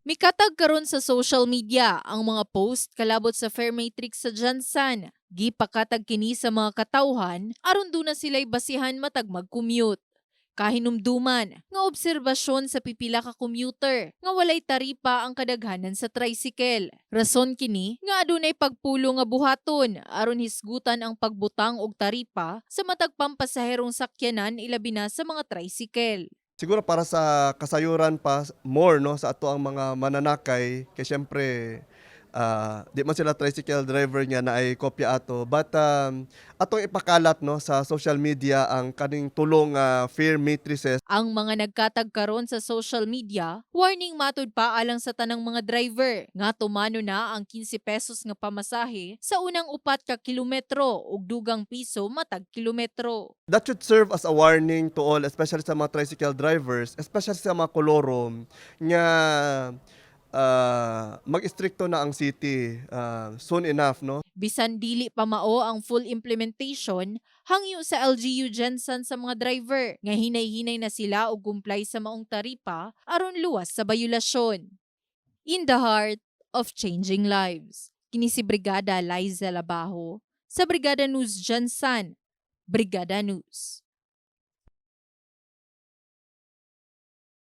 Mikatag karon sa social media ang mga post kalabot sa Fair Matrix sa Jansan. Gipakatag kini sa mga katawhan aron do na sila'y basihan matag mag-commute. Kahinumduman nga obserbasyon sa pipila ka commuter nga walay taripa ang kadaghanan sa tricycle. Rason kini nga adunay pagpulo nga buhaton aron hisgutan ang pagbutang og taripa sa matag pampasaherong sakyanan ilabi na sa mga tricycle. Siguro para sa kasayuran pa more no sa ato ang mga mananakay kay syempre ah, di man sila tricycle driver niya na ay kopya ato. But um, atong ipakalat no sa social media ang kaning tulong nga fear matrices. Ang mga nagkatag karon sa social media, warning matud pa alang sa tanang mga driver. Nga tumano na ang 15 pesos nga pamasahe sa unang upat ka kilometro ug dugang piso matag kilometro. that should serve as a warning to all especially sa mga tricycle drivers especially sa mga kolorom nga ah, mag-stricto na ang city ah, soon enough no Bisan dili pa mao ang full implementation, hangyo sa LGU Jensen sa mga driver nga hinay-hinay na sila og kumplay sa maong taripa aron luwas sa bayulasyon. In the heart of changing lives. Kini si Brigada Liza Labajo sa Brigada News Jansan. Brigada News.